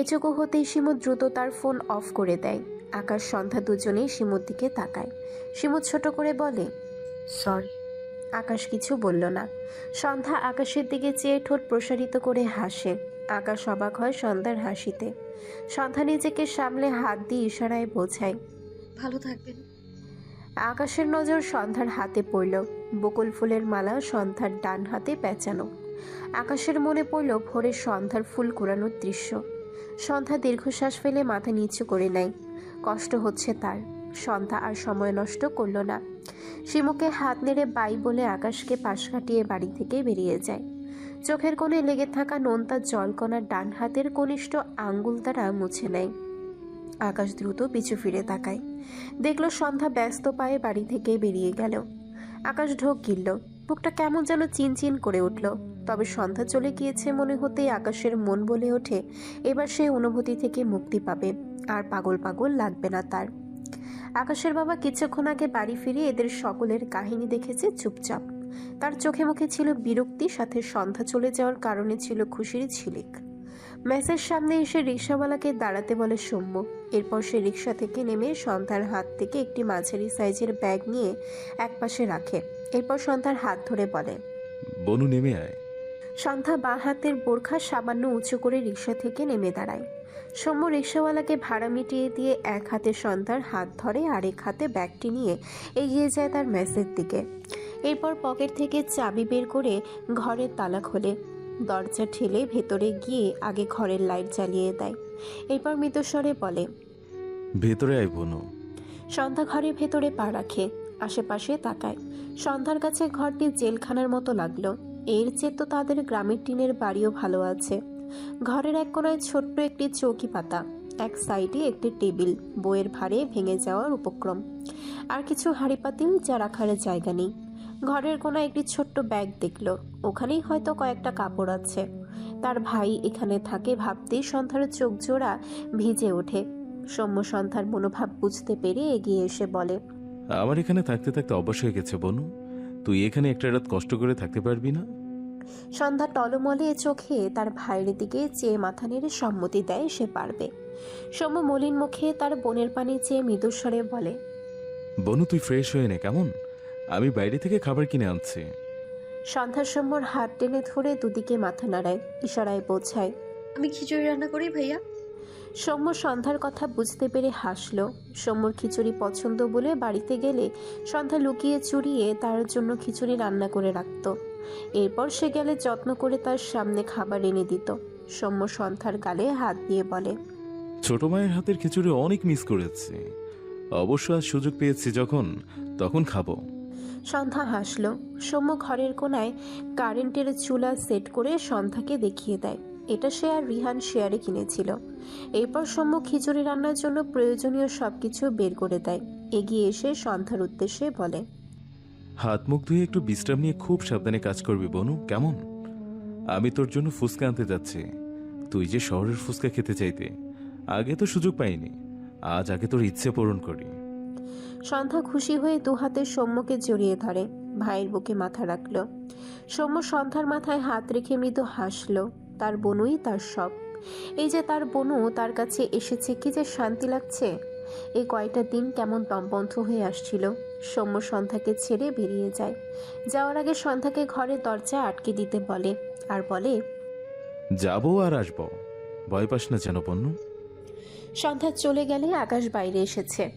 এচকো হতেই শিমু দ্রুত তার ফোন অফ করে দেয়। আকাশ সন্ধ্যা দুজনেই শিমুর দিকে তাকায়। শিমু ছোট করে বলে সরি। আকাশ কিছু বলল না। সন্ধ্যা আকাশের দিকে চেয়ে ঠোঁট প্রসারিত করে হাসে। আকাশ অবাক হয় সন্ধ্যার হাসিতে। সন্ধ্যা নিজেকে সামলে হাত দিয়ে ইশারায় বোঝায় ভালো থাকবেন। আকাশের নজর সন্ধ্যার হাতে পড়ল। বকুল ফুলের মালা সন্ধ্যার ডান হাতে পেঁচানো। আকাশের মনে পড়ল ভোরের সন্ধ্যার ফুল কুড়ানোর দৃশ্য। সন্ধ্যা দীর্ঘশ্বাস ফেলে মাথা নিচু করে নেয়। কষ্ট হচ্ছে তার। সন্ধ্যা আর সময় নষ্ট করল না। শিমুকে হাত নেড়ে বাই বলে আকাশকে পাশ কাটিয়ে বাড়ি থেকে বেরিয়ে যায়। চোখের কোণে লেগে থাকা নোনতা জলকণার ডান হাতের কনিষ্ঠ আঙ্গুল দ্বারা মুছে নেয়। আকাশ দ্রুত পিছু ফিরে তাকায়। দেখল সন্ধ্যা ব্যস্ত পায়ে বাড়ি থেকে বেরিয়ে গেল। আকাশ ঢোক গিলল। বুকটা কেমন যেন চিনচিন করে উঠল, তবে সন্ধ্যা চলে গিয়েছে মনে হতেই আকাশের মন বলে ওঠে, এবার সে অনুভূতি থেকে মুক্তি পাবে, আর পাগল পাগল লাগবে না তার। আকাশের বাবা কিছুক্ষণ আগে বাড়ি ফিরে এদের সকলের কাহিনী দেখেছে চুপচাপ। তার চোখে মুখে ছিল বিরক্তি, সাথে সন্ধ্যা চলে যাওয়ার কারণে ছিল খুশির ঝিলিক। মেসের সামনে এসে রিক্সাওয়ালাকে দাঁড়াতে বলে সৌম্য। এরপর সে রিক্সা থেকে নেমে সন্ধ্যার হাত থেকে একটি মাঝারি সাইজের ব্যাগ নিয়ে একপাশে রাখে। এরপর সন্ধ্যার হাত ধরে বলে বনু নেমে আয়। সন্ধ্যা বাঁ হাতের বোরখা সামান্য উঁচু করে রিক্সা থেকে নেমে দাঁড়ায়। সৌম্য রিক্সাওয়ালাকে ভাড়া মিটিয়ে দিয়ে এক হাতে সন্ধ্যার হাত ধরে আরেক হাতে ব্যাগটি নিয়ে এগিয়ে যায় তার মেসের দিকে। এরপর পকেট থেকে চাবি বের করে ঘরের তালা খোলে। দরজা ঠেলে ভেতরে গিয়ে আগে ঘরের লাইট জ্বালিয়ে দেয়। এরপর মৃতস্বরে বলে ভেতরে আয় বনু। সন্ধ্যা ঘরের ভেতরে পা রাখে। আশেপাশে তাকায়। সন্ধ্যার কাছে ঘরটি জেলখানার মতো লাগল। এর চেয়ে তো তাদের গ্রামের টিনের বাড়িও ভালো আছে। ঘরের এক কোনায় ছোট্ট একটি চৌকি পাতা, এক সাইডে একটি টেবিল, বইয়ের ভারে ভেঙে যাওয়ার উপক্রম। আর কিছু হাঁড়ি পাতিল যা রাখার জায়গা নেই। ঘরের কোনায় একটি ছোট্ট ব্যাগ দেখল। ওখানেই হয়তো কয়েকটা কাপড় আছে। তার ভাই এখানে থাকে ভাবতেই সন্ধ্যার চোখ জোড়া ভিজে ওঠে। সৌম্য সন্ধ্যার মনোভাব বুঝতে পেরে এগিয়ে এসে বলে আমার এখানে থাকতে থাকতে অভ্যাস হয়ে গেছে বনু। তুই এখানে একটা রাত কষ্ট করে থাকতে পারবি না। সন্ধ্যা টলমলে চোখে তার ভাইয়ের দিকে চেয়ে মাথা নেড়ে সম্মতি দেয় সে পারবে। সৌম্য মলিন মুখে তার বোনের পানি চেয়ে মৃদুস্বরে বলে বনু তুই ফ্রেশ হয়ে নে কেমন? আমি বাইরে থেকে খাবার কিনে আনছি। সন্ধ্যা সৌম্যর হাত টেনে ধরে দুদিকে মাথা নাড়ায় ইশারায় বোঝায় আমি খিচুড়ি রান্না করি ভাইয়া? সৌম্য সন্ধ্যার কথা বুঝতে পেরে হাসল। সৌম্যর খিচুড়ি পছন্দ বলে বাড়িতে গেলে সন্ধ্যা লুকিয়ে চুরিয়ে তার জন্য খিচুড়ি রান্না করে রাখত। এরপর সে গেলে যত্ন করে তার সামনে খাবার এনে দিত। সৌম্য সন্ধ্যার গালে হাত দিয়ে বলে ছোট মায়ের হাতের খিচুড়ি অনেক মিস করেছি। অবশ্য আজ সুযোগ পেয়েছি যখন তখন খাব। সন্ধ্যা হাসল। সৌম্য ঘরের কোনায় কারেন্টের চুলা সেট করে সন্ধ্যাকে দেখিয়ে দেয়। এটা সে আর রিহান শেয়ারে কিনেছিল। এরপর সৌম্য খিচুড়ি রান্নার জন্য প্রয়োজনীয় সব কিছু বের করে দেয়। এগিয়ে এসে সন্ধ্যার উদ্দেশ্যে বলে হাত মুখ ধুয়ে একটু বিশ্রাম নিয়ে খুব সাবধানে কাজ করবি বনু কেমন? আমি তোর জন্য ফুচকা আনতে যাচ্ছি। তুই যে শহরের ফুচকা খেতে চাইতে আগে তো সুযোগ পাইনি। আজ আগে তোর ইচ্ছে পূরণ করি। সন্ধ্যা খুশি হয়ে দু হাতে সৌম্যকে জড়িয়ে ধরে ভাইয়ের বুকে মাথা রাখল। সৌম্য সন্ধ্যার মাথায় হাত রেখে মৃদু হাসল। তার বনুই তার সব এই যে তার বনু তার কাছে এসেছে কি যে শান্তি লাগছে? এই কয়টা দিন কেমন দমবন্ধ হয়ে আসছিল। সৌম্য সন্ধ্যাকে ছেড়ে বেরিয়ে যায়। যাওয়ার আগে সন্ধ্যাকে ঘরের দরজা আটকে দিতে বলে। আর বলে যাব আর আসব। ভয় পাস না যেন বন্যু। সন্ধ্যা চলে গেলে আকাশ বাইরে এসেছে।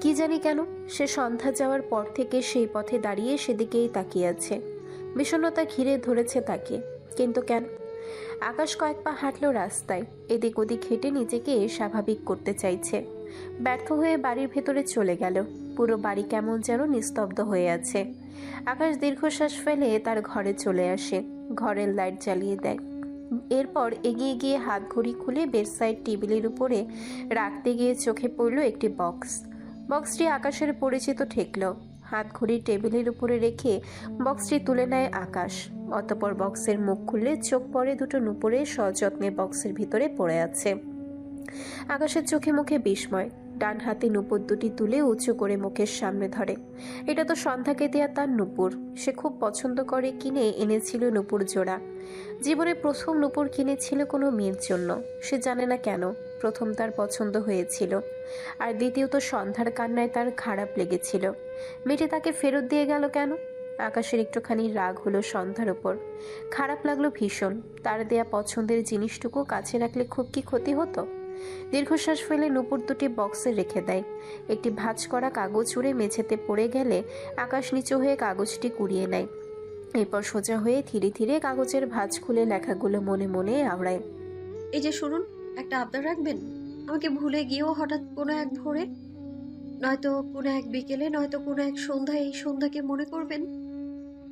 কি জানি কেন সে সন্ধ্যা যাওয়ার পর থেকে সেই পথে দাঁড়িয়ে সেদিকেই তাকিয়ে আছে। বিষণ্ণতা ঘিরে ধরেছে তাকে। কিন্তু কেন? আকাশ কয়েক পা হাঁটলো রাস্তায়, এদিক ওদিক হেঁটে নিজেকে স্বাভাবিক করতে চাইছে। ব্যর্থ হয়ে বাড়ির ভেতরে চলে গেল। পুরো বাড়ি কেমন যেন নিস্তব্ধ হয়ে আছে। আকাশ দীর্ঘশ্বাস ফেলে তার ঘরে চলে আসে, ঘরের লাইট জ্বালিয়ে দেয়। এরপর এগিয়ে গিয়ে হাত ঘড়ি খুলে বেডসাইড টেবিলের উপরে রাখতে গিয়ে চোখে পড়ল একটি বক্স। বক্সটি আকাশের পরিচিত ঠেকল। হাত ঘড়ি টেবিলের উপরে রেখে বক্সটি তুলে নেয় আকাশ। অতপর বক্সের মুখ খুললে চোখ পড়ে দুটো নুপুরে সযত্নে বক্সের ভিতরে পড়ে আছে। আকাশের চোখে মুখে বিস্ময়। ডান হাতে নুপুর দুটি তুলে উঁচু করে মুখের সামনে ধরে। এটা তো সন্ধ্যাকে দেয়া তার নুপুর। সে খুব পছন্দ করে কিনে এনেছিল নুপুর জোড়া। জীবনে প্রথম নুপুর কিনেছিল কোনো মেয়ের জন্য। সে জানে না কেন। প্রথম তার পছন্দ হয়েছিল। আর দ্বিতীয়ত সন্ধ্যার কান্নায় তার খারাপ লেগেছিল। মেয়েটি তাকে ফেরত দিয়ে গেল কেন? আকাশের একটুখানি রাগ হলো সন্ধ্যার ওপর। খারাপ লাগল ভীষণ। তার দেয়া পছন্দের জিনিসটুকু কাছে রাখলে খুব কি ক্ষতি হতো? দীর্ঘশ্বাস ফেলে নুপুর দুটি বক্সে রেখে দেয়। একটি ভাঁজ করা কাগজ উড়ে মেঝেতে পড়ে গেলে আকাশ নিচু হয়ে কাগজটি কুড়িয়ে নেয়। এরপর সোজা হয়ে ধীরে ধীরে কাগজের ভাঁজ খুলে লেখাগুলো মনে মনে আওড়ায়। এই যে শুনুন একটা আবদার রাখবেন? আমাকে ভুলে গিয়েও হঠাৎ কোনো এক ভোরে? নয়তো কোনো এক বিকেলে, নয়তো কোনো এক সন্ধ্যায় এই সন্ধ্যাকে মনে করবেন?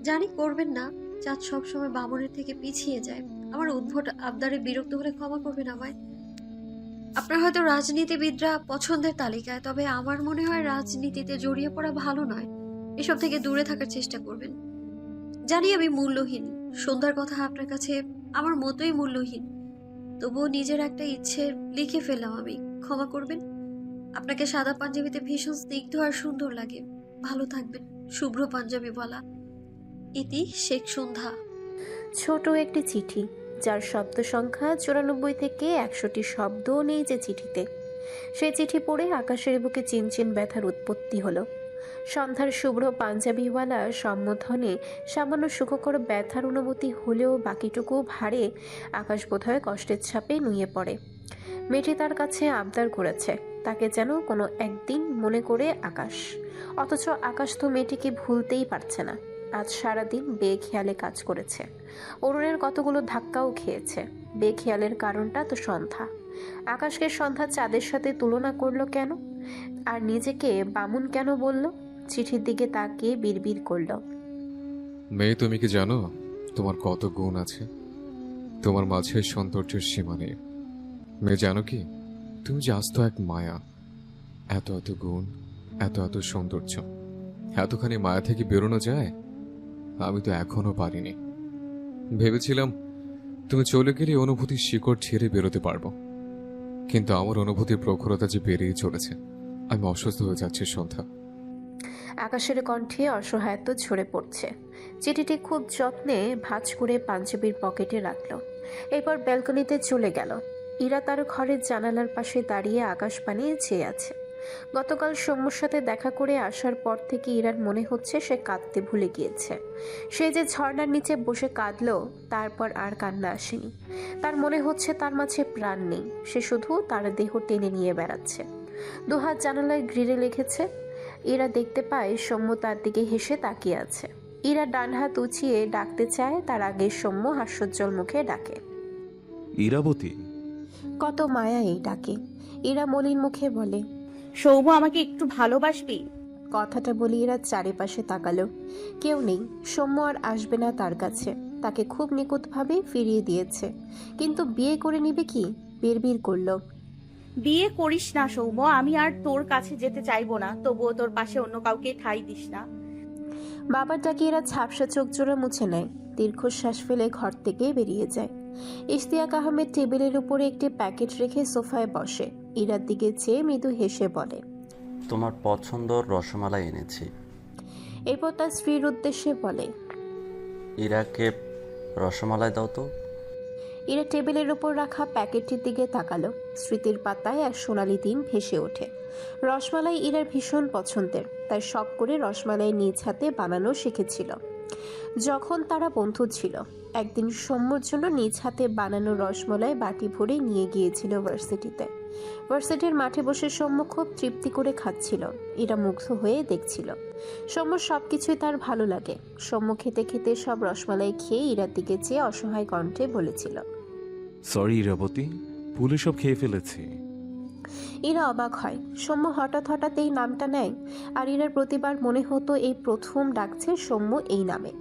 জানি করবেন না, চাঁদ সবসময় বামনের থেকে পিছিয়ে যায়। আমার উদ্ভট আবদারে বিরক্ত হলে ক্ষমা করবেন আমায়। আপনার হয়তো রাজনীতিবিদরা পছন্দের তালিকায়, তবে আমার মনে হয় রাজনীতিতে জড়িয়ে পড়া ভালো নয়। এসব থেকে দূরে থাকার চেষ্টা করবেন। জানি আমি মূল্যহীন। সন্ধ্যার কথা আপনার কাছে আমার মতোই মূল্যহীন। তবুও নিজের একটা ইচ্ছে লিখে ফেললাম আমি। ক্ষমা করবেন। আপনাকে সাদা পাঞ্জাবিতে ভীষণ স্নিগ্ধ আর সুন্দর লাগে। ভালো থাকবেন। শুভ্র পাঞ্জাবি বলা। ইতি শেখ সন্ধ্যা। ছোট একটি চিঠি, যার শব্দ সংখ্যা চুরানব্বই থেকে একশোটি শব্দও নেই যে চিঠিতে। সেই চিঠি পড়ে আকাশের বুকে চিনচিন ব্যথার উৎপত্তি হলো। সন্ধ্যার শুভ্র পাঞ্জাবিওয়ালা সম্বোধনে সামান্য সুখকর ব্যথার অনুভূতি হলেও বাকিটুকু ভারে আকাশ বোধহয় কষ্টের ছাপে নুয়ে পড়ে। মেয়েটি তার কাছে আবদার করেছে, তাকে যেন কোনো একদিন মনে করে আকাশ। অথচ আকাশ তো মেয়েটিকে ভুলতেই পারছে না, আজ সারাদিন বেখেয়ালে কাজ করেছে। অরুণের কতগুলো ধাক্কাও খেয়েছে, বেখেয়ালের কারণটা তো সন্ধ্যা। আকাশকে সন্ধ্যা চাঁদের সাথে তুলনা করল কেন? আর নিজেকে বামুন কেন বলল? চিঠির দিকে তাকিয়ে বিড়বিড় করল। মেয়ে, তুমি কি জানো তোমার কত গুণ আছে? তোমার মাঝে সৌন্দর্যের সীমা নেই। মেয়ে, জানো কি? তুমি যে আস্ত এক মায়া, এত এত গুণ, এত এত সৌন্দর্য, এতখানি মায়া থেকে বেরোনো যায়? আমি তো এখনও পারিনি। ভেবেছিলাম তুমি চলে গেলে অনুভূতির শিকড় ছেড়ে বেরোতে পারব। কিন্তু আমার অনুভূতির প্রখরতা যে বেরিয়ে চলেছে। আমি অসুস্থ হয়ে যাচ্ছি, সন্ধ্যা। আকাশের কণ্ঠে অসহায়ত্ব ঝরে পড়ছে। চিঠিটি খুব যত্নে ভাঁজ করে পাঞ্জাবির পকেটে রাখল। এরপর ব্যালকনিতে চলে গেল। ইরা তার ঘরের জানালার পাশে দাঁড়িয়ে আকাশ বানিয়ে চেয়ে আছে। গতকাল সৌম্যর সাথে দেখা করে আসার পর থেকে ইরার মনে হচ্ছে সে কাঁদতে ভুলে গিয়েছে। সে যে ঝর্ণার নিচে বসে কাঁদল, তারপর আর কান্না আসেনি। তার মনে হচ্ছে তার মাঝে প্রাণ নেই। সে শুধু তার দেহ টেনে নিয়ে বেড়াচ্ছে। দুহাত জানালায় গ্রিলে লিখেছে ইরা দেখতে পায় সৌম্য তার দিকে হেসে তাকিয়ে আছে। ইরা ডান হাত উঁচিয়ে ডাকতে চায় তার আগে সৌম্য হাস্যোজ্জ্বল মুখে ডাকে। ইরাবতী? কত মায়া এই ডাকে। ইরা মলিন মুখে বলে সৌম্য আমাকে একটু ভালোবাসবি? কথাটা বলি এরা চারিপাশে তাকালো। কেউ নেই সৌম্য আর আসবে না তার কাছে। তাকে খুব নিখুঁতভাবে ফিরিয়ে দিয়েছে। কিন্তু বিয়ে করে নিবে কি? বিড়বিড় করল। বিয়ে করিস না সৌম্য আমি আর তোর কাছে যেতে চাইব না তবুও তোর পাশে অন্য কাউকে ঠাই দিস না। বাবার ডাকে এরা ঝাপসা চোখ জোড়া মুছে নেয় দীর্ঘশ্বাস ফেলে ঘর থেকে বেরিয়ে যায়। ইশতিয়াক আহমেদ টেবিলের উপরে একটি প্যাকেট রেখে সোফায় বসে ইরার দিকে চেয়ে মৃদু হেসে বলে তোমার পছন্দর রসমালাই এনেছি। এরপর তার স্ত্রীর উদ্দেশ্যে বলে ইরাকে রসমালাই দাও তো। ইরা টেবিলের উপর রাখা প্যাকেটটির দিকে তাকালো। স্মৃতির পাতায় এক সোনালি দিন ভেসে ওঠে। রসমালাই ইরার ভীষণ পছন্দের, তাই শখ করে রসমালাই নিজ হাতে বানানো শিখেছিল। যখন তারা বন্ধু ছিল, একদিন সৌম্যর জন্য নিজ হাতে বানানো রসমালাই বাটি ভরে নিয়ে গিয়েছিল ভার্সিটিতে। ভার্সিটির মাঠে বসে সৌম্য খুব তৃপ্তি করে খাচ্ছিল। এরা মুগ্ধ হয়ে দেখছিল। সৌম্য সব কিছুই তার ভালো লাগে। সৌম্য খেতে খেতে সব রসমালাই খেয়ে ইরার দিকে চেয়ে অসহায় কণ্ঠে বলেছিল সরি ইরাবতী ভুলে সব খেয়ে ফেলেছি। ইরা অবাক হয়। সৌম্য হঠাৎ হঠাৎ এই নামটা নেয়। আর ইরার প্রতিবার মনে হতো এই প্রথম ডাকছে সৌম্য এই নামে।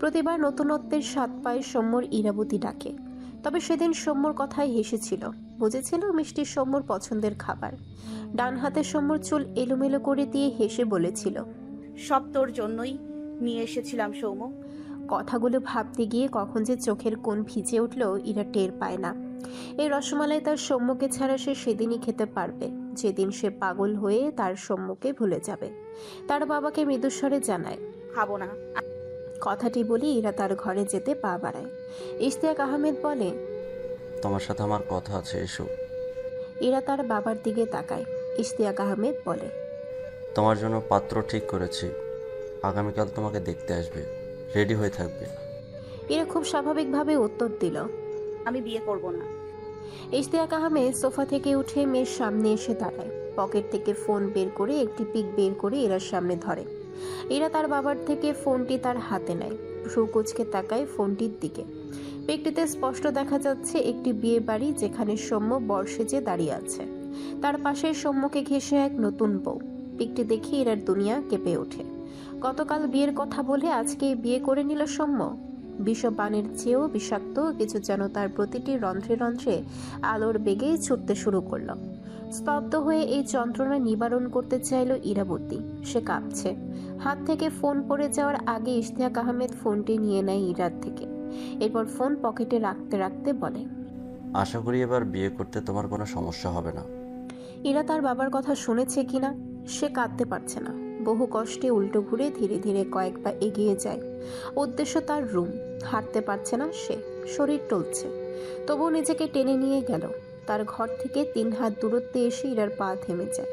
প্রতিবার নতুনত্বের স্বাদ পায় সৌম্যর ইরাবতী ডাকে। তবে সেদিন সৌম্যর কথায় হেসেছিল বুঝেছিল মিষ্টি সৌম্যর পছন্দের খাবার। ডান হাতে সৌম্যর চুল এলোমেলো করে দিয়ে হেসে বলেছিল সব তোর জন্যই নিয়ে এসেছিলাম সৌম্য। কথাগুলো ভাবতে গিয়ে কখন যে চোখের কোণ ভিজে উঠল ইরা টের পায় না। এই রসমালাই তার সম্মুখে ছাড়া সে সেদিনই খেতে পারবে। যেদিন সে পাগল হয়ে তার সম্মুখে ভুলে যাবে। তার বাবাকে মৃদুস্বরে জানায় খাব না। কথাটি বলি ইরা তার ঘরে যেতে পা বাড়ায়। ইশতিয়াক আহমেদ বলে তোমার সাথে আমার কথা আছে এসো। ইরা তার বাবার দিকে তাকায়। ইশতিয়াক আহমেদ বলে তোমার জন্য পাত্র ঠিক করেছি। আগামীকাল তোমাকে দেখতে আসবে। রেডি হয়ে থাকবে। ইরা খুব স্বাভাবিকভাবে উত্তর দিল। আমি বিয়ে করব না। ইশতিয়াক আহমেদ সোফা থেকে উঠে মেয়ের সামনে এসে দাঁড়ায়। পকেট থেকে ফোন বের করে একটি পিক বের করে এরার সামনে ধরে। এরা তার বাবার থেকে ফোনটি তার হাতে নেয়। ভ্রু কুচকে তাকায় ফোনটির দিকে। পিকটিতে স্পষ্ট দেখা যাচ্ছে একটি বিয়ে বাড়ি যেখানে সৌম্য বর্ষেজে দাঁড়িয়ে আছে। তার পাশে সৌম্যকে ঘেঁষে এক নতুন বউ। পিকটি দেখে এরার দুনিয়া কেঁপে ওঠে। গতকাল বিয়ের কথা বলে আজকে বিয়ে করে নিল সৌম্য। বিষপানের চেয়েও বিষাক্ত কিছু যেন তার প্রতিটি রন্ধ্রে রন্ধ্রে আলোর বেগে ছুটতে শুরু করল। স্তব্ধ হয়ে এই যন্ত্রণা নিবারণ করতে চাইল ইরাবতী। সে কাঁপছে। হাত থেকে ফোন পড়ে যাওয়ার আগে ইশতিয়াক আহমেদ ফোনটি নিয়ে নেয় ইরার থেকে। এরপর ফোন পকেটে রাখতে রাখতে বলে আশা করি এবার বিয়ে করতে তোমার কোনো সমস্যা হবে না। ইরা তার বাবার কথা শুনেছে কিনা সে কাঁদতে পারছে না। বহু কষ্টে উল্টো ঘুরে ধীরে ধীরে কয়েক পা এগিয়ে যায়। উদ্দেশ্য তার রুম। হাঁটতে পারছে না সে। শরীর টলছে। তবুও নিজেকে টেনে নিয়ে গেল। তার ঘর থেকে তিন হাত দূরত্বে এসে ইরার পা থেমে যায়।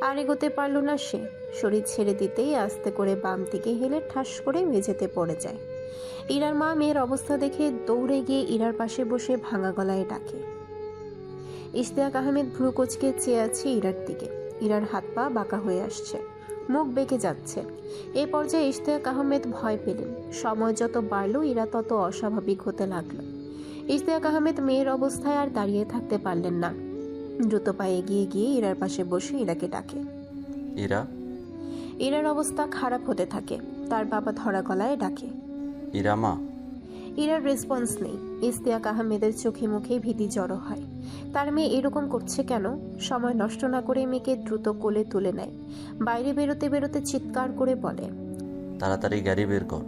আর এগোতে পারল না সে। শরীর ছেড়ে দিতেই আস্তে করে বাম দিকে হেলে ঠাস করে মেঝেতে পড়ে যায়। ইরার মা মেয়ের অবস্থা দেখে দৌড়ে গিয়ে ইরার পাশে বসে ভাঙা গলায় ডাকে। ইশতিয়াক আহমেদ ভ্রু কোচকে চেয়ে আছে ইরার দিকে। ইরার হাত পা বাঁকা হয়ে আসছে। মুখ বেঁকে যাচ্ছে। এ পর্যায়ে ইশতিয়াক আহমেদ ভয় পেলেন। সময় যত বাড়ল ইরা তত অস্বাভাবিক হতে লাগল। ইশতিয়াক আহমেদ মেয়ের অবস্থায় আর দাঁড়িয়ে থাকতে পারলেন না। দ্রুত পায়ে এগিয়ে গিয়ে ইরার পাশে বসে ইরাকে ডাকে। ইরা ইরার অবস্থা খারাপ হতে থাকে। তার বাবা ধরা গলায় ডাকে। ইরা মা? ইরার রেসপন্স নেই। ইশতিয়াক আহমেদের চোখে মুখে ভীতি জড়ো হয়। তার মেয়ে এরকম করছে কেন? সময় নষ্ট না করে মেয়েকে দ্রুত কোলে তুলে নেয়। বাইরে বেরোতে বেরোতে চিৎকার করে বলে তাড়াতাড়ি গাড়ি বের কর।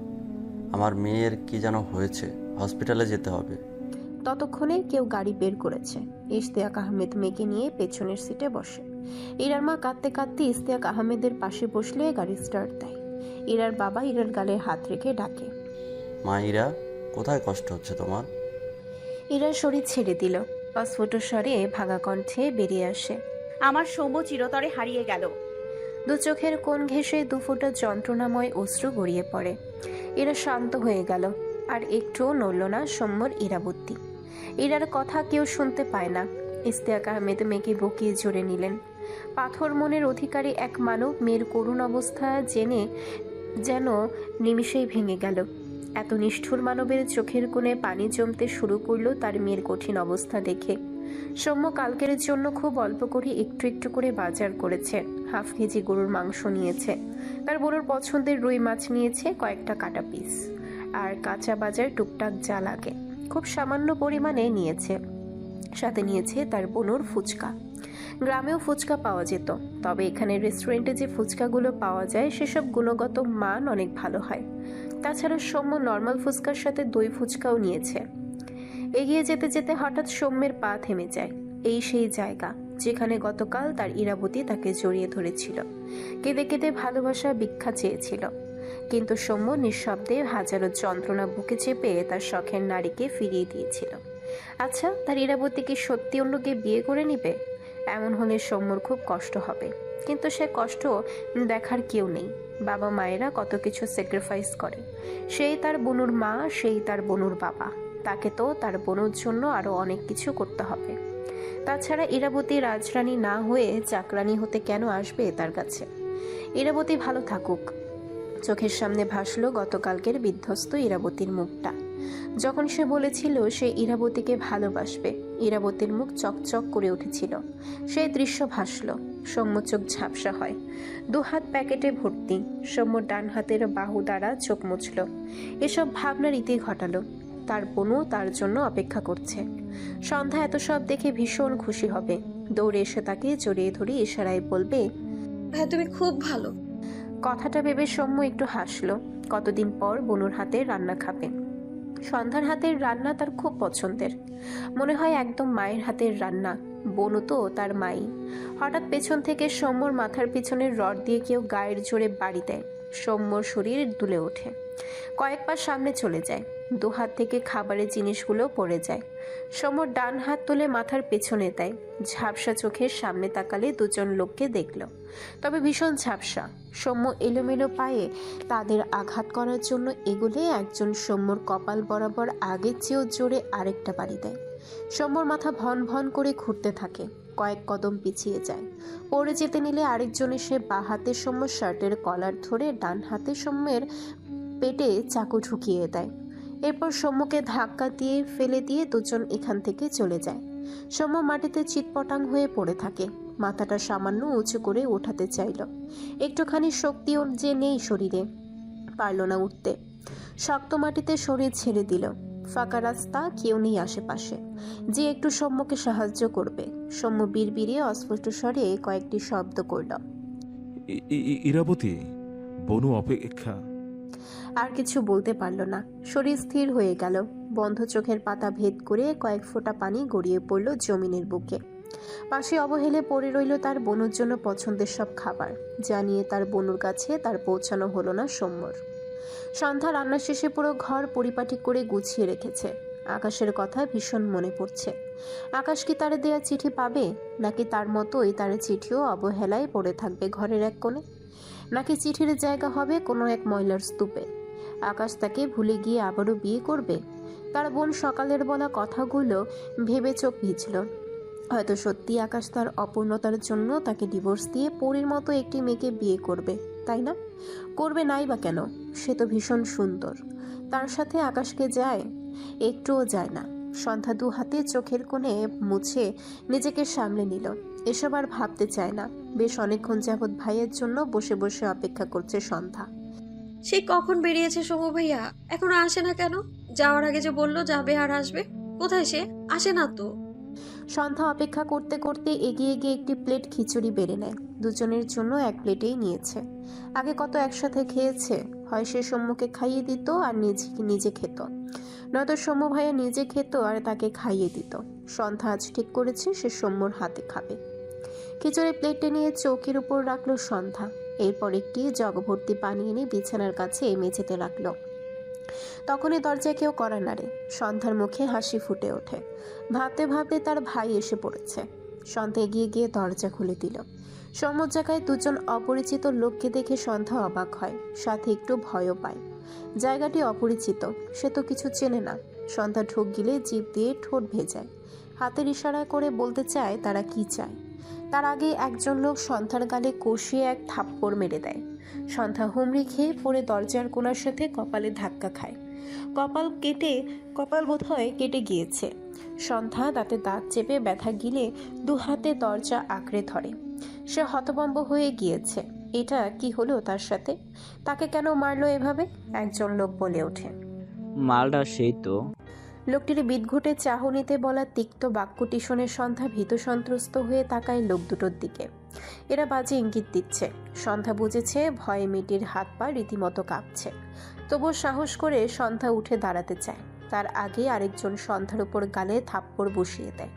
আমার মেয়ের কি যেন হয়েছে। হসপিটালে যেতে হবে। ততক্ষণে কেউ গাড়ি বের করেছে। ইশতিয়াক আহমেদ মেয়েকে নিয়ে পেছনের সিটে বসে। ইরার মা কাঁদতে কাঁদতে ইশতিয়াক আহমেদের পাশে বসলে গাড়ি স্টার্ট দেয়। ইরার বাবা ইরার গালে হাত রেখে ডাকে মা ইরা? কোথায় কষ্ট হচ্ছে তোমার? ইরার শরীর ছেড়ে দিল। অস্ফুট স্বরে ভাঙা কণ্ঠে বেরিয়ে আসে। আমার সৌম্য চিরতরে হারিয়ে গেল। দু চোখের কোণ ঘেঁষে দুফোটা যন্ত্রণাময় অশ্রু গড়িয়ে পড়ে। এরা শান্ত হয়ে গেল আর একটুও নড়ল না সৌম্যর ইরাবতী ইরার কথা কেউ শুনতে পায় না। ইস্তিয়াক আহমেদ মেয়েকে বকিয়ে জোরে নিলেন। পাথর মনের অধিকারী এক মানব মেয়ের করুণ অবস্থা জেনে যেন নিমিষেই ভেঙে গেল। এত নিষ্ঠুর মানবের চোখের কোণে পানি জমতে শুরু করল তার মেয়ের কঠিন অবস্থা দেখে। সৌম্য কালকের জন্য খুব অল্প করে একটু একটু করে বাজার করেছে। হাফ কেজি গরুর মাংস নিয়েছে। তার বড়োর পছন্দের রুই মাছ নিয়েছে কয়েকটা কাটা পিস আর কাঁচা বাজার টুকটাক যা লাগে, খুব সামান্য পরিমাণে নিয়েছে। সাথে নিয়েছে তার বনুর ফুচকা। গ্রামেও ফুচকা পাওয়া যেত, তবে এখানে রেস্টুরেন্টে যে ফুচকাগুলো পাওয়া যায়, সেসব গুণগত মান অনেক ভালো হয়। তাছাড়া সৌম্য নর্মাল ফুচকার সাথে দই ফুচকাও নিয়েছে। এগিয়ে যেতে যেতে হঠাৎ সৌম্যের পা থেমে যায়। এই সেই জায়গা, যেখানে গতকাল তার ইরাবতী তাকে জড়িয়ে ধরেছিল। কেঁদে কেঁদে ভালোবাসা ভিক্ষা চেয়েছিল। কিন্তু সৌম্য নিঃশব্দে হাজারো যন্ত্রণা বুকে চেপে তার শখের নারীকে ফিরিয়ে দিয়েছিল। আচ্ছা তার ইরাবতী কি সত্যি অন্যকে বিয়ে করে নিবে? এমন হলে সৌম্যর খুব কষ্ট হবে। কিন্তু সে কষ্ট দেখার কেউ নেই। বাবা মায়েরা কত কিছু স্যাক্রিফাইস করে। সেই তার বনুর মা, সেই তার বনুর বাবা। তাকে তো তার বনুর জন্য আরও অনেক কিছু করতে হবে। তাছাড়া ইরাবতী রাজরানী না হয়ে চাকরানী হতে কেন আসবে তার কাছে? ইরাবতী ভালো থাকুক। চোখের সামনে ভাসলো গতকালকের বিধ্বস্ত ইরাবতীর মুখটা। যখন সে বলেছিল সে ইরাবতীকে ভালোবাসবে ইরাবতীর মুখ চকচক করে উঠেছিল। সেই দৃশ্য ভাসল। সৌম্য চোখ ঝাপসা হয়। দুহাত প্যাকেটে ভর্তি। সৌম্য ডান হাতের বাহু দ্বারা চোখ মুছল। এসব ভাবনার ইতি ঘটালো। তার বোনও তার জন্য অপেক্ষা করছে। সন্ধ্যা এত সব দেখে ভীষণ খুশি হবে। দৌড়ে এসে তাকে জড়িয়ে ধরে ইশারায় বলবে হ্যাঁ তুমি খুব ভালো। কথাটা ভেবে সৌম্য একটু হাসলো। কতদিন পর বনুর হাতে রান্না খাবে। সন্ধ্যার হাতের রান্না তার খুব পছন্দের। মনে হয় একদম মায়ের হাতের রান্না। বনু তো তার মাই। হঠাৎ পেছন থেকে সৌম্যর মাথার পিছনের রড দিয়ে কেউ গায়ের জোরে বাড়ি দেয়। সৌম্যর শরীর দুলে ওঠে। কয়েক পা সামনে চলে যায়। দু হাত থেকে খাবারের জিনিসগুলো পড়ে যায়। সৌম্যর ডান হাত তুলে মাথার পেছনে দেয়। ঝাপসা চোখের সামনে তাকালে দুজন লোককে দেখল। তবে ভীষণ ঝাপসা। সৌম্য এলোমেলো পায়ে তাদের আঘাত করার জন্য এগুলে একজন সৌম্যর কপাল বরাবর আগের চেয়েও জোরে আরেকটা বাড়ি দেয়। সৌম্যর মাথা ভন ভন করে ঘুরতে থাকে। কয়েক কদম পিছিয়ে যায়। পড়ে যেতে নিলে আরেকজন এসে বা হাতের সৌম্য শার্টের কলার ধরে ডান হাতে সৌম্যের পেটে চাকু ঢুকিয়ে দেয়। এরপর সৌম্যকে ধাক্কা দিয়ে ফেলে দিয়ে দুজন এখান থেকে চলে যায়। সৌম্য মাটিতে চিৎপটাং হয়ে পড়ে থাকে। মাথাটা সামান্য উঁচু করে ওঠাতে চাইল। একটুখানি শক্তিও যে নেই শরীরে। পারল না উঠতে। শক্ত মাটিতে শরীর ছেড়ে দিল। ফাঁকা রাস্তা কেউ নেই আশেপাশে। যে একটু সৌম্যকে সাহায্য করবে। সৌম্য বিড়বিড়িয়ে অস্পষ্ট স্বরে কয়েকটি শব্দ করল। ইরাবতী বনু অপেক্ষা। আর কিছু বলতে পারল না। শরীর স্থির হয়ে গেল। বন্ধ চোখের পাতা ভেদ করে কয়েক ফোঁটা পানি গড়িয়ে পড়ল জমিনের বুকে। পাশে অবহেলে পড়ে রইল তার বনুর জন্য পছন্দের সব খাবার। জানিয়ে তার বনুর কাছে তার পৌঁছানো হলো না সৌম্যর সন্ধ্যা রান্না শেষে পুরো ঘর পরিপাটি করে গুছিয়ে রেখেছে। আকাশের কথা ভীষণ মনে পড়ছে। আকাশ কি তার দেয়া চিঠি পাবে? নাকি তার মতোই তার চিঠিও অবহেলায় পড়ে থাকবে ঘরের এক কোণে? নাকি চিঠির জায়গা হবে কোনো এক ময়লার স্তূপে? আকাশ তাকে ভুলে গিয়ে আবারও বিয়ে করবে? তার বোন সকালের বলা কথাগুলো ভেবে চোখ ভিজল। হয়তো সত্যি আকাশ তার অপূর্ণতার জন্য তাকে ডিভোর্স দিয়ে পরীর মতো একটি মেয়েকে বিয়ে করবে, তাই না? করবে নাই বা কেন? সে তো ভীষণ সুন্দর। তার সাথে আকাশকে যায়, একটুও যায় না। সন্ধ্যা দু হাতে চোখের কোণে মুছে নিজেকে সামলে নিল। এসব আর ভাবতে চায় না। বেশ অনেকক্ষণ যাবৎ ভাইয়ের জন্য বসে বসে অপেক্ষা করছে সন্ধ্যা। সে কখন বেরিয়েছে সোমু ভাইয়া? এখনও আসে না কেন? যাওয়ার আগে যে বলল যাবে আর আসবে। কোথায় সে? আসে না তো। সন্ধ্যা অপেক্ষা করতে করতে এগিয়ে গিয়ে একটি প্লেট খিচুড়ি বেড়ে নেয়। দুজনের জন্য এক প্লেটেই নিয়েছে। আগে কত একসাথে খেয়েছে, হয় সে সৌম্যকে খাইয়ে দিত আর নিজে নিজে খেত। নয়তো সৌম্য ভাইয়া নিজে খেত আর তাকে খাইয়ে দিত। সন্ধ্যা আজ ঠিক করেছে সে সৌম্যর হাতে খাবে। খিচুড়ি প্লেটে নিয়ে চৌকির উপর রাখল সন্ধ্যা। এরপর একটি জগভর্তি পানি এনে বিছানার কাছে মেঝেতে রাখল। তখনই দরজায় কেউ করা নাড়ে সন্ধ্যার মুখে হাসি ফুটে ওঠে। ভাবতে ভাবতে তার ভাই এসে পড়েছে। সন্ধ্যা এগিয়ে গিয়ে দরজা খুলে দিল। সমুদ্র জায়গায় দুজন অপরিচিত লোককে দেখে সন্ধ্যা অবাক হয়। সাথে একটু ভয়ও পায়। জায়গাটি অপরিচিত, সে তো কিছু চেনে না। সন্ধ্যা ঢোক গিলে জিভ দিয়ে ঠোঁট ভেজায় হাতের ইশারা করে বলতে চায়, তারা কি চায়? তার আগে একজন লোক সন্ধ্যার গালে কষিয়ে এক থাপ্পড় মেরে দেয়। সন্ধ্যা হুমড়ি খেয়ে পড়ে দরজার কোনার সাথে কপালে ধাক্কা খায়। কপাল কেটে, কপাল বোধহয় কেটে গিয়েছে। সন্ধ্যা তাতে দাঁত চেপে ব্যথা গিলে দু হাতে দরজা আঁকড়ে ধরে। সে হতবম্ব হয়ে গিয়েছে। এটা কি হলো তার সাথে? তাকে কেন মারলো এভাবে? একজন লোক বলে ওঠে। মালটা সেই তো। লোকটির বিদঘুটে চাহনিতে বলা তিক্ত বাক্যটি শুনে সন্ধ্যা ভীত সন্ত্রস্ত হয়ে তাকায় লোক দুটোর দিকে। এরা বাজে ইঙ্গিত দিচ্ছে। সন্ধ্যা বুঝেছে ভয়ে মেয়েটির হাত পা রীতিমতো কাঁপছে। তবুও সাহস করে সন্ধ্যা উঠে দাঁড়াতে চায়। তার আগে আরেকজন সন্ধ্যার উপর গালে থাপ্পড় বসিয়ে দেয়।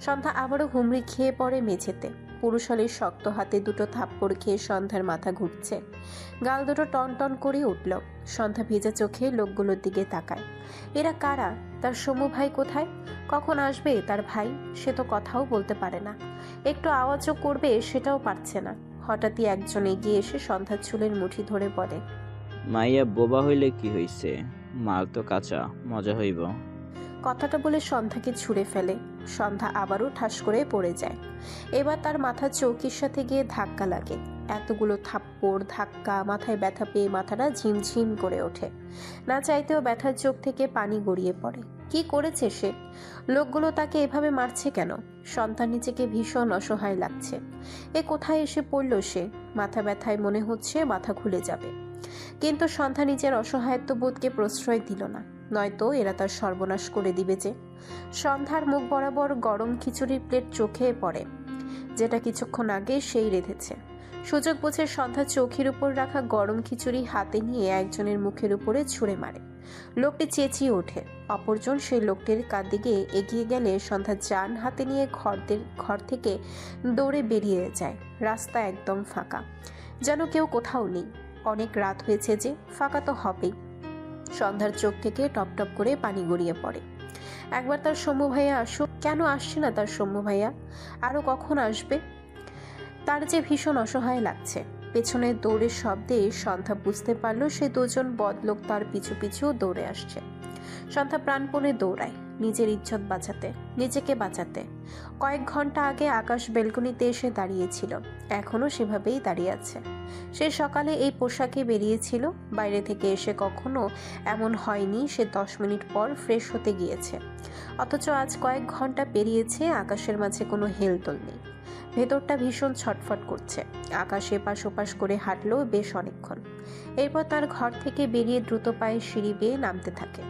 সন্ধ্যা আবারও হুমড়ি খেয়ে পড়ে মেঝেতে। পুরুষালীর শক্ত হাতে দুটো থাপ্পড় খেয়ে সন্ধ্যার মাথা ঘুরছে। গাল দুটো টন টন করে উঠল। সন্ধ্যা ভেজা চোখে লোকগুলোর দিকে তাকায়। এরা কারা? তার সমু ভাই কোথায়? কখন আসবে তার ভাই? সে তো কথাও বলতে পারে না। একটু আওয়াজও করবে সেটাও পারছে না। হঠাৎই একজন এগিয়ে এসে সন্ধ্যার চুলের মুঠি ধরে বলে, মাইয়া বোবা হইলে কি হইছে? মাল তো কাঁচা, মজা হইব। কথাটা বলে সন্ধ্যাকে ছুঁড়ে ফেলে। সন্ধ্যা আবারও ঠাস করে পড়ে যায়। এবার তার মাথা চৌকির সাথে গিয়ে ধাক্কা লাগে। এতগুলো থাপ্পড়, ধাক্কা, মাথায় ব্যথা পেয়ে মাথাটা ঝিমঝিম করে ওঠে। না চাইতেও ব্যথার চোখ থেকে পানি গড়িয়ে পড়ে। কি করেছে সে? লোকগুলো তাকে এভাবে মারছে কেন? সন্তান নিজেকে ভীষণ অসহায় লাগছে। এ কোথায় এসে পড়ল সে? মাথা ব্যথায় মনে হচ্ছে মাথা খুলে যাবে। কিন্তু সন্ধ্যা নিজের অসহায়ত্ব বোধকে প্রশ্রয় দিল না। নয়তো এরা তার সর্বনাশ করে দিবে যে। সন্ধ্যার মুখ বরাবর গরম খিচুড়ির প্লেট চোখে পড়ে। যেটা কিছুক্ষণ আগে সেই রেঁধেছে। সুযোগ বুঝে সন্ধ্যা চোখের উপর রাখা গরম খিচুড়ি হাতে নিয়ে একজনের মুখের উপরে ছুঁড়ে মারে। লোকটি চেঁচিয়ে ওঠে। অপরজন সেই লোকটির কার দিকে এগিয়ে গেলে সন্ধ্যা যান হাতে নিয়ে ঘরদের, ঘর থেকে দৌড়ে বেরিয়ে যায়। রাস্তা একদম ফাঁকা। যেন কেউ কোথাও নেই। অনেক রাত হয়েছে যে, ফাঁকা তো হবেই। সন্ধ্যার চোখ থেকে টপ টপ করে পানি গড়িয়ে পড়ে। একবার তার সৌম্য ভাইয়া আসুক, কেন আসছে না তার সৌম্য ভাইয়া? আরও কখন আসবে? তার যে ভীষণ অসহায় লাগছে। পেছনে দৌড়ের শব্দে সন্ধ্যা বুঝতে পারল সে দুজন বদলোক তার পিছু পিছু দৌড়ে আসছে। সন্ধ্যা প্রাণপণে দৌড়ায়, নিজের ইজ্জত বাঁচাতে, নিজেকে বাঁচাতে। কয়েক ঘণ্টা আগে আকাশ বেলকনিতে এসে দাঁড়িয়েছিল। এখনও সেভাবেই দাঁড়িয়ে আছে। সে সকালে এই পোশাকে বেরিয়েছিল। বাইরে থেকে এসে কখনো এমন হয়নি, সে দশ মিনিট পর ফ্রেশ হতে গিয়েছে। অথচ আজ কয়েক ঘণ্টা পেরিয়েছে, আকাশের মাঝে কোনো হেলদোল নেই। ভেতরটা ভীষণ ছটফট করছে। আকাশ এপাশ ওপাশ করে হাঁটলেও বেশ অনেকক্ষণ। এরপর তার ঘর থেকে বেরিয়ে দ্রুত পায়ে সিঁড়ি বেয়ে নামতে থাকে।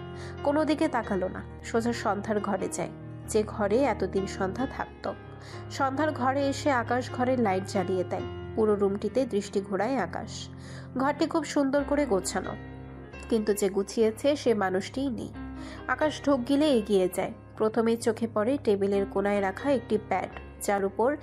কোনো দিকে তাকালো না। সোজা সন্ধ্যার ঘরে যায়। যে ঘরে এতদিন সন্ধ্যা থাকত। সন্ধ্যার ঘরে এসে আকাশ ঘরে লাইট জ্বালিয়ে দেয়। পুরো রুমটিতে দৃষ্টি ঘোরায় আকাশ। ঘরটি খুব সুন্দর করে গোছানো। কিন্তু যে গুছিয়েছে সে মানুষটিই নেই। আকাশ ঢোক গিলে এগিয়ে যায়। প্রথমেই চোখে পড়ে টেবিলের কোনায় রাখা একটি প্যাড যার উপর